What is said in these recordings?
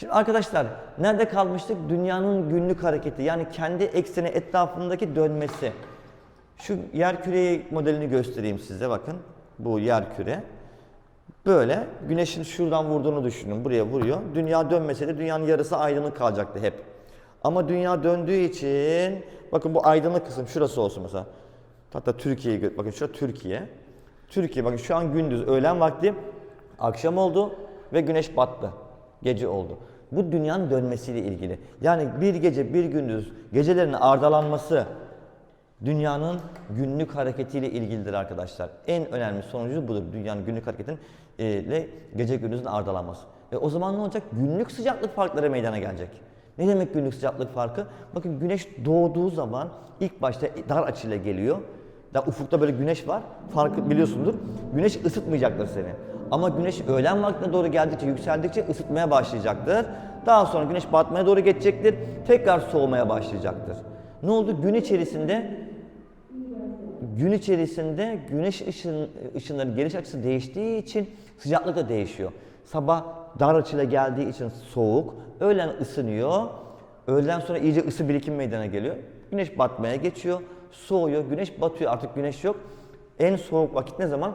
Şimdi arkadaşlar nerede kalmıştık? Dünyanın günlük hareketi yani kendi ekseni etrafındaki dönmesi. Şu yer küreyi modelini göstereyim size bakın. Bu yer küre. Böyle güneşin şuradan vurduğunu düşünün. Buraya vuruyor. Dünya dönmese de dünyanın yarısı aydınlık kalacaktı hep. Ama dünya döndüğü için bakın bu aydınlık kısım şurası olsun mesela. Hatta Türkiye'yi bakın şurada Türkiye. Türkiye bakın şu an gündüz öğlen vakti akşam oldu ve güneş battı. Gece oldu. Bu dünyanın dönmesiyle ilgili. Yani bir gece bir gündüz gecelerin ardalanması dünyanın günlük hareketiyle ilgilidir arkadaşlar. En önemli sonucu budur. Dünyanın günlük hareketinin e, gece gündüzün ardalanması. Ve o zaman ne olacak? Günlük sıcaklık farkları meydana gelecek. Ne demek günlük sıcaklık farkı? Bakın güneş doğduğu zaman ilk başta dar açıyla geliyor. Da ufukta böyle güneş var. Farkı biliyorsundur. Güneş ısıtmayacaktır seni. Ama güneş öğlen vaktine doğru geldikçe, yükseldikçe ısıtmaya başlayacaktır. Daha sonra güneş batmaya doğru geçecektir. Tekrar soğumaya başlayacaktır. Ne oldu? Gün içerisinde gün içerisinde güneş ışın, ışınların geliş açısı değiştiği için sıcaklık da değişiyor. Sabah dar açıyla geldiği için soğuk, öğlen ısınıyor. Öğleden sonra iyice ısı birikim meydana geliyor. Güneş batmaya geçiyor, soğuyor, güneş batıyor artık güneş yok. En soğuk vakit ne zaman?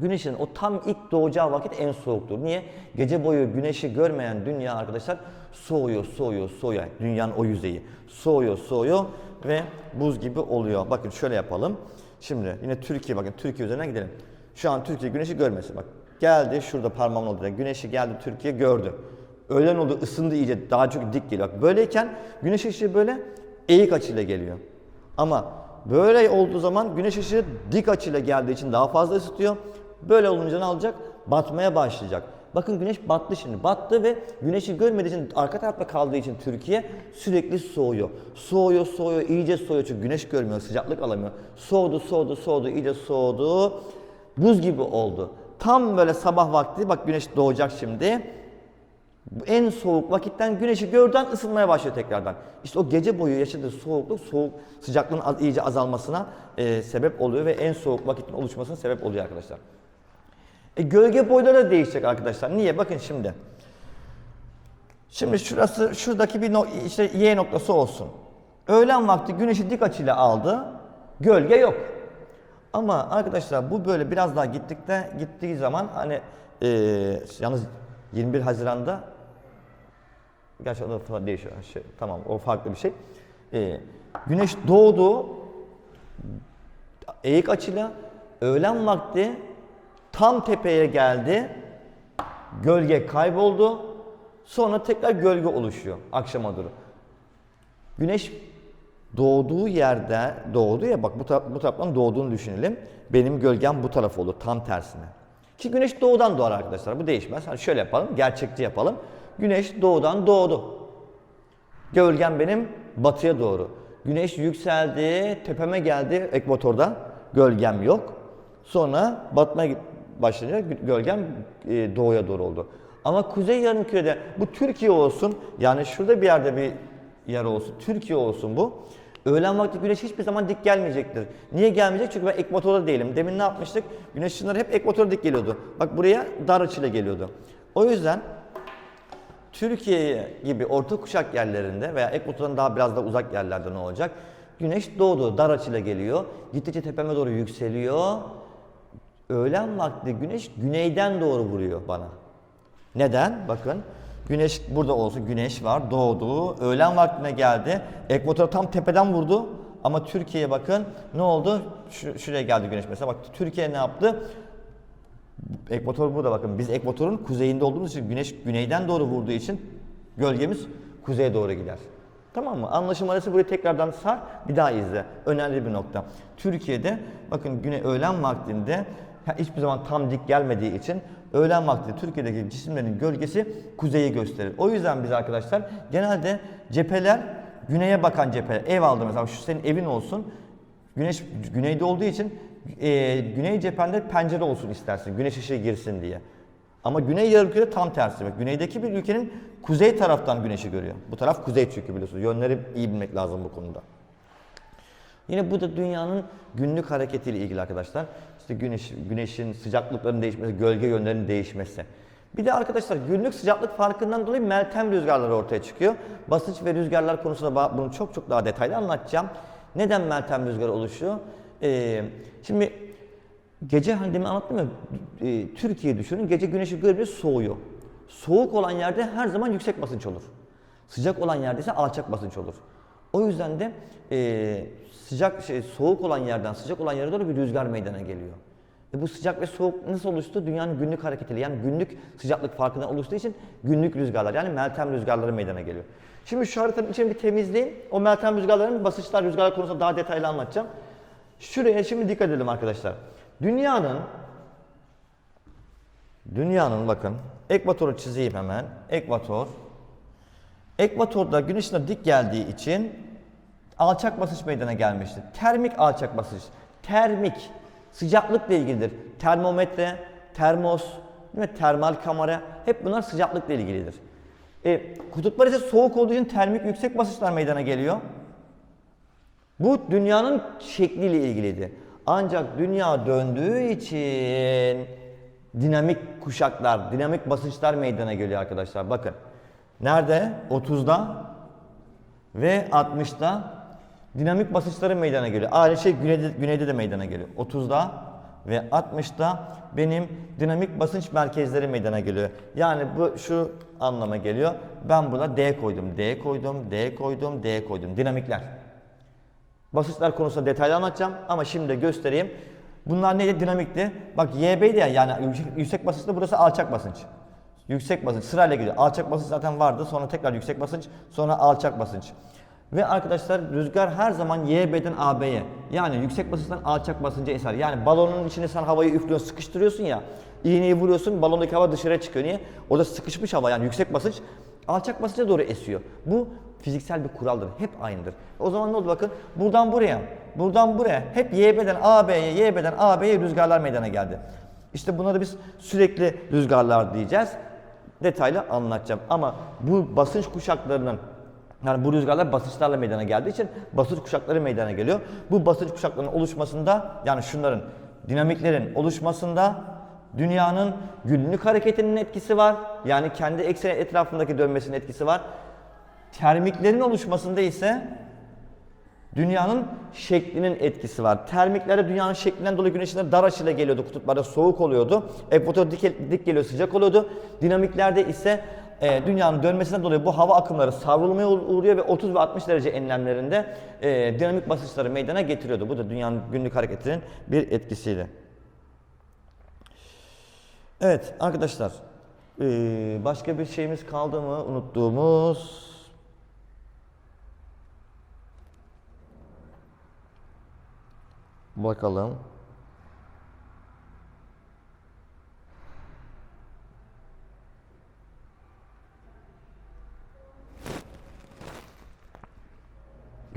Güneşin o tam ilk doğacağı vakit en soğuktur. Niye? Gece boyu güneşi görmeyen dünya arkadaşlar soğuyor, soğuyor, soğuyor. Dünyanın o yüzeyi soğuyor, soğuyor ve buz gibi oluyor. Bakın şöyle yapalım. Şimdi yine Türkiye bakın Türkiye üzerine gidelim. Şu an Türkiye güneşi görmesin. Bak geldi şurada parmağımın olduğu güneşi geldi Türkiye gördü. Öğlen oldu ısındı iyice daha çok dik geliyor. Bak böyleyken güneş ışığı böyle eğik açıyla geliyor. Ama böyle olduğu zaman güneş ışığı dik açıyla geldiği için daha fazla ısıtıyor. Böyle olunca ne olacak? Batmaya başlayacak. Bakın güneş battı şimdi. Battı ve güneşi görmediği için arka tarafta kaldığı için Türkiye sürekli soğuyor. Soğuyor, soğuyor, iyice soğuyor çünkü güneş görmüyor, sıcaklık alamıyor. Soğudu, soğudu, soğudu, iyice soğudu. Buz gibi oldu. Tam böyle sabah vakti bak güneş doğacak şimdi. En soğuk vakitten güneşi gördüğün ısınmaya başlıyor tekrardan. İşte o gece boyu yaşadığı soğukluk soğuk sıcaklığın az, iyice azalmasına e, sebep oluyor ve en soğuk vakitin oluşmasına sebep oluyor arkadaşlar. E, gölge boyları değişecek arkadaşlar. Niye? Bakın şimdi. Şimdi şurası şuradaki bir no, işte Y noktası olsun. Öğlen vakti güneşi dik açıyla aldı. Gölge yok. Ama arkadaşlar bu böyle biraz daha gittikte gittiği zaman hani e, yalnız 21 Haziran'da gerçi o da değişiyor. Şey, tamam o farklı bir şey. E, güneş doğdu eğik açıyla öğlen vakti tam tepeye geldi. Gölge kayboldu. Sonra tekrar gölge oluşuyor akşama doğru. Güneş doğduğu yerde doğdu ya bak bu, taraf, bu taraftan doğduğunu düşünelim. Benim gölgem bu taraf olur tam tersine. Ki güneş doğudan doğar arkadaşlar bu değişmez. Hani şöyle yapalım gerçekçi yapalım. Güneş doğudan doğdu. Gölgem benim batıya doğru. Güneş yükseldi, tepeme geldi ekvatorda. Gölgem yok. Sonra batmaya git- başlayınca gö- gölgem e, doğuya doğru oldu. Ama kuzey yarımkürede bu Türkiye olsun, yani şurada bir yerde bir yer olsun, Türkiye olsun bu. Öğlen vakti güneş hiçbir zaman dik gelmeyecektir. Niye gelmeyecek? Çünkü ben ekvatorda değilim. Demin ne yapmıştık? Güneş ışınları hep ekvatora dik geliyordu. Bak buraya dar açıyla geliyordu. O yüzden Türkiye gibi orta kuşak yerlerinde veya ekvatordan daha biraz da uzak yerlerde ne olacak? Güneş doğdu, dar açıyla geliyor. Gittikçe tepeme doğru yükseliyor. Öğlen vakti güneş güneyden doğru vuruyor bana. Neden? Bakın güneş burada olsun güneş var doğdu. Öğlen vaktine geldi. Ekvator tam tepeden vurdu. Ama Türkiye'ye bakın ne oldu? Şu, şuraya geldi güneş mesela. Bak Türkiye ne yaptı? Ekvator burada bakın. Biz ekvatorun kuzeyinde olduğumuz için güneş güneyden doğru vurduğu için gölgemiz kuzeye doğru gider. Tamam mı? Anlaşılması burayı tekrardan sar, bir daha izle. Önemli bir nokta. Türkiye'de bakın güne öğlen vaktinde hiçbir zaman tam dik gelmediği için öğlen vakti Türkiye'deki cisimlerin gölgesi kuzeyi gösterir. O yüzden biz arkadaşlar genelde cepheler güneye bakan cepheler. Ev aldı mesela şu senin evin olsun. Güneş güneyde olduğu için e, güney cephende pencere olsun istersin. Güneş ışığı girsin diye. Ama güney yarımküre tam tersi. Bak, güneydeki bir ülkenin kuzey taraftan güneşi görüyor. Bu taraf kuzey çünkü biliyorsunuz. Yönleri iyi bilmek lazım bu konuda. Yine bu da dünyanın günlük hareketiyle ilgili arkadaşlar. İşte güneş, güneşin sıcaklıklarının değişmesi, gölge yönlerinin değişmesi. Bir de arkadaşlar günlük sıcaklık farkından dolayı meltem rüzgarları ortaya çıkıyor. Basınç ve rüzgarlar konusunda bunu çok çok daha detaylı anlatacağım. Neden meltem rüzgarı oluşuyor? Ee, şimdi gece hani demin anlattım ya e, Türkiye düşünün gece güneşi görünce soğuyor. Soğuk olan yerde her zaman yüksek basınç olur. Sıcak olan yerde ise alçak basınç olur. O yüzden de e, sıcak şey soğuk olan yerden sıcak olan yere doğru bir rüzgar meydana geliyor. E bu sıcak ve soğuk nasıl oluştu? Dünyanın günlük hareketiyle yani günlük sıcaklık farkından oluştuğu için günlük rüzgarlar yani meltem rüzgarları meydana geliyor. Şimdi şu haritanın içini bir temizleyeyim. O meltem rüzgarların basınçlar rüzgarlar konusunda daha detaylı anlatacağım. Şuraya şimdi dikkat edelim arkadaşlar. Dünyanın Dünyanın bakın ekvatoru çizeyim hemen. Ekvator. Ekvatorda güneş ışığına dik geldiği için alçak basınç meydana gelmiştir. Termik alçak basınç. Termik sıcaklıkla ilgilidir. Termometre, termos, değil mi? termal kamera hep bunlar sıcaklıkla ilgilidir. E, kutuplar ise soğuk olduğu için termik yüksek basınçlar meydana geliyor. Bu dünyanın şekliyle ilgiliydi. Ancak dünya döndüğü için dinamik kuşaklar, dinamik basınçlar meydana geliyor arkadaşlar. Bakın. Nerede? 30'da ve 60'da dinamik basınçları meydana geliyor. Aynı şey güneyde, güneyde de meydana geliyor. 30'da ve 60'da benim dinamik basınç merkezleri meydana geliyor. Yani bu şu anlama geliyor. Ben buna D koydum, D koydum, D koydum, D koydum. Dinamikler. Basınçlar konusunda detaylı anlatacağım ama şimdi göstereyim. Bunlar neydi? Dinamikti. Bak YB de yani yüksek, yüksek basınçlı burası alçak basınç. Yüksek basınç sırayla gidiyor. Alçak basınç zaten vardı. Sonra tekrar yüksek basınç, sonra alçak basınç. Ve arkadaşlar rüzgar her zaman YB'den AB'ye yani yüksek basınçtan alçak basınca eser. Yani balonun içine sen havayı üflüyorsun, sıkıştırıyorsun ya. İğneyi vuruyorsun, balondaki hava dışarıya çıkıyor. Niye? Orada sıkışmış hava yani yüksek basınç alçak basınca doğru esiyor. Bu fiziksel bir kuraldır. Hep aynıdır. O zaman ne oldu bakın? Buradan buraya, buradan buraya hep YB'den AB'ye, YB'den AB'ye rüzgarlar meydana geldi. İşte bunları biz sürekli rüzgarlar diyeceğiz. Detaylı anlatacağım. Ama bu basınç kuşaklarının yani bu rüzgarlar basınçlarla meydana geldiği için basınç kuşakları meydana geliyor. Bu basınç kuşaklarının oluşmasında yani şunların dinamiklerin oluşmasında dünyanın günlük hareketinin etkisi var. Yani kendi ekseni etrafındaki dönmesinin etkisi var. Termiklerin oluşmasında ise dünyanın şeklinin etkisi var. Termiklerde dünyanın şeklinden dolayı güneşin dar açıyla geliyordu. Kutuplarda soğuk oluyordu. Ekvator dik, dik geliyor sıcak oluyordu. Dinamiklerde ise e, dünyanın dönmesinden dolayı bu hava akımları savrulmaya uğruyor ve 30 ve 60 derece enlemlerinde e, dinamik basınçları meydana getiriyordu. Bu da dünyanın günlük hareketinin bir etkisiydi. Evet arkadaşlar e, başka bir şeyimiz kaldı mı unuttuğumuz? Bakalım.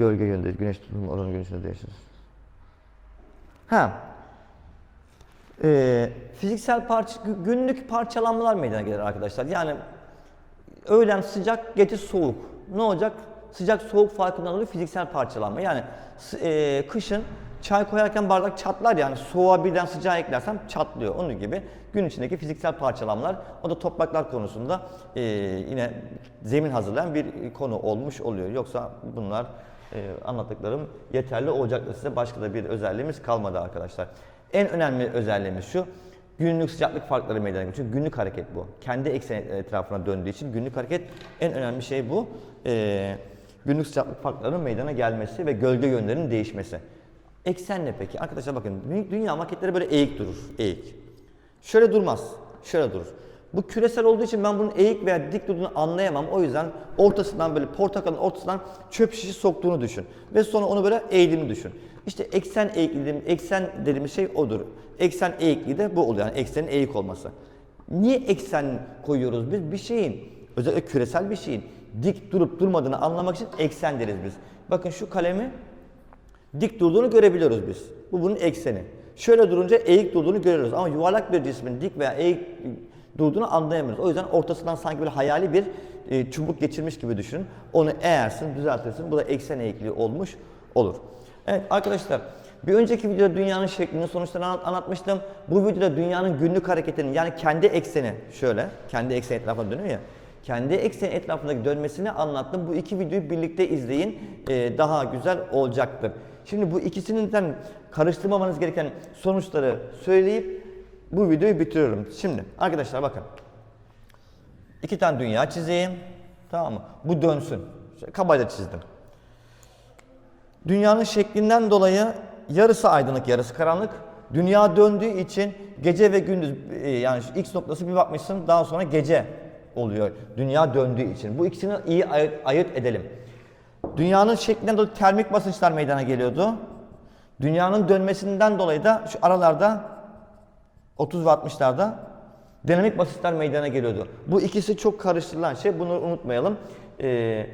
Gölge yönünde güneş tutulma oranı güneşine değişir. Ha. Ee, fiziksel parça, gü- günlük parçalanmalar meydana gelir arkadaşlar. Yani öğlen sıcak, gece soğuk. Ne olacak? Sıcak soğuk farkından dolayı fiziksel parçalanma. Yani e, kışın çay koyarken bardak çatlar yani soğuğa birden sıcağı eklersem çatlıyor. Onun gibi gün içindeki fiziksel parçalanmalar o da topraklar konusunda e, yine zemin hazırlayan bir konu olmuş oluyor. Yoksa bunlar e, anlattıklarım yeterli olacaktır size. Başka da bir özelliğimiz kalmadı arkadaşlar. En önemli özelliğimiz şu. Günlük sıcaklık farkları meydana geliyor. Çünkü günlük hareket bu. Kendi ekseni etrafına döndüğü için günlük hareket en önemli şey bu. Ee, günlük sıcaklık farklarının meydana gelmesi ve gölge yönlerinin değişmesi. Eksen ne peki? Arkadaşlar bakın dü- dünya maketleri böyle eğik durur. Eğik. Şöyle durmaz. Şöyle durur. Bu küresel olduğu için ben bunun eğik veya dik durduğunu anlayamam. O yüzden ortasından böyle portakalın ortasından çöp şişi soktuğunu düşün. Ve sonra onu böyle eğdiğini düşün. İşte eksen eğikliği eksen dediğimiz şey odur. Eksen eğikliği de bu oluyor. Yani eksenin eğik olması. Niye eksen koyuyoruz biz? Bir şeyin, özellikle küresel bir şeyin dik durup durmadığını anlamak için eksen deriz biz. Bakın şu kalemi dik durduğunu görebiliyoruz biz. Bu bunun ekseni. Şöyle durunca eğik durduğunu görüyoruz ama yuvarlak bir cismin dik veya eğik durduğunu anlayamıyoruz. O yüzden ortasından sanki böyle hayali bir e, çubuk geçirmiş gibi düşünün. Onu eğersin, düzeltirsin. Bu da eksen eğikliği olmuş olur. Evet arkadaşlar Bir önceki videoda dünyanın şeklini sonuçlarını anlat- anlatmıştım. Bu videoda dünyanın günlük hareketinin yani kendi ekseni şöyle kendi ekseni etrafında dönüyor ya. Kendi ekseni etrafındaki dönmesini anlattım. Bu iki videoyu birlikte izleyin. Ee, daha güzel olacaktır. Şimdi bu ikisinden karıştırmamanız gereken sonuçları söyleyip bu videoyu bitiriyorum. Şimdi arkadaşlar bakın. İki tane dünya çizeyim. Tamam mı? Bu dönsün. Şöyle kabaca çizdim. Dünyanın şeklinden dolayı yarısı aydınlık, yarısı karanlık. Dünya döndüğü için gece ve gündüz e, yani x noktası bir bakmışsın daha sonra gece oluyor. Dünya döndüğü için. Bu ikisini iyi ayırt, ayırt edelim. Dünyanın şeklinden dolayı termik basınçlar meydana geliyordu. Dünyanın dönmesinden dolayı da şu aralarda 30 ve 60'larda dinamik basınçlar meydana geliyordu. Bu ikisi çok karıştırılan şey. Bunu unutmayalım. Ee,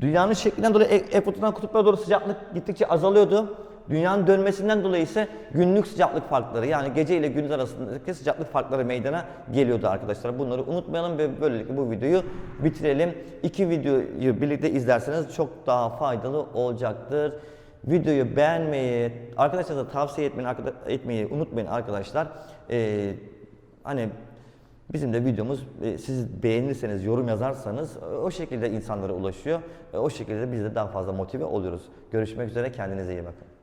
dünyanın şeklinden dolayı ekvatordan kutuplara doğru sıcaklık gittikçe azalıyordu. Dünyanın dönmesinden dolayı ise günlük sıcaklık farkları yani gece ile gündüz arasındaki sıcaklık farkları meydana geliyordu arkadaşlar. Bunları unutmayalım ve böylelikle bu videoyu bitirelim. İki videoyu birlikte izlerseniz çok daha faydalı olacaktır. Videoyu beğenmeyi, arkadaşlara tavsiye etmeyi, etmeyi unutmayın arkadaşlar. Ee, hani bizim de videomuz e, siz beğenirseniz, yorum yazarsanız e, o şekilde insanlara ulaşıyor. E, O şekilde biz de daha fazla motive oluyoruz. Görüşmek üzere, kendinize iyi bakın.